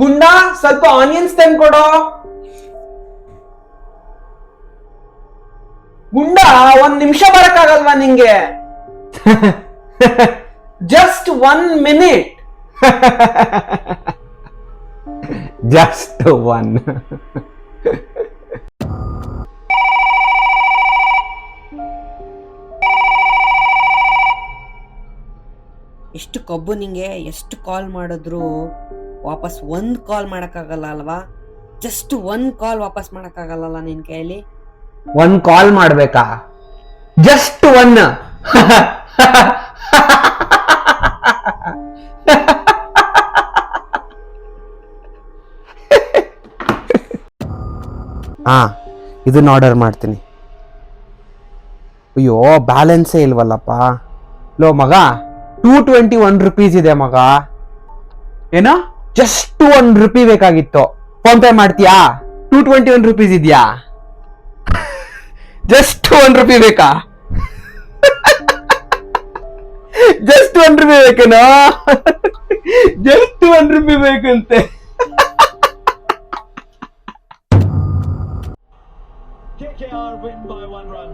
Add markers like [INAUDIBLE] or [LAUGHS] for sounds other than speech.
ಗುಂಡ ಸ್ವಲ್ಪ ಆನಿಯನ್ಸ್ ತಂದ್ಕೊಡೋ. ಗುಂಡ ಒಂದ್ ನಿಮಿಷ ಬರಕ್ಕಾಗಲ್ವಾ ನಿಂಗೆ? Just one minute just one ಎಷ್ಟು ಕಬ್ಬು ನಿಂಗೆ ಎಷ್ಟು ಕಾಲ್ ಮಾಡಿದ್ರು? ವಾಪಸ್ ಒಂದು ಕಾಲ್ ಮಾಡೋಕ್ಕಾಗಲ್ಲ ಅಲ್ವಾ? ಜಸ್ಟ್ ಒಂದು ಕಾಲ್ ವಾಪಸ್ ಮಾಡೋಕ್ಕಾಗಲ್ಲಲ್ಲ ನಿನ್ನ ಕೈಯಲ್ಲಿ? ಒನ್ ಕಾಲ್ ಮಾಡ್ಬೇಕಾ? ಜಸ್ಟ್ ಒನ್ ಹಾ ಇದನ್ನ ಆರ್ಡರ್ ಮಾಡ್ತೀನಿ. ಅಯ್ಯೋ ಬ್ಯಾಲೆನ್ಸೇ ಇಲ್ವಲ್ಲಪ್ಪ. ಲೋ ಮಗ ಟೂ ಟ್ವೆಂಟಿ ಒನ್ ರುಪೀಸ್ ಇದೆ ಮಗ. ಏನೋ? ಜಸ್ಟ್ ಒನ್ ರುಪಿ ಬೇಕಾಗಿತ್ತು. ಫೋನ್ ಪೇ ಮಾಡ್ತೀಯಾ? ಟೂ ಟ್ವೆಂಟಿ ಒನ್ ರುಪೀಸ್ ಇದೆಯಾ? ಜಸ್ಟ್ ಒನ್ ರುಪಿ ಬೇಕಾ? ಜಸ್ಟ್ ಒನ್ ರುಪಿ ಬೇಕೇನೋ? ಜಸ್ಟ್ ಒನ್ ರುಪಿ ಬೇಕಂತೆ. [LAUGHS] KKR win by one run.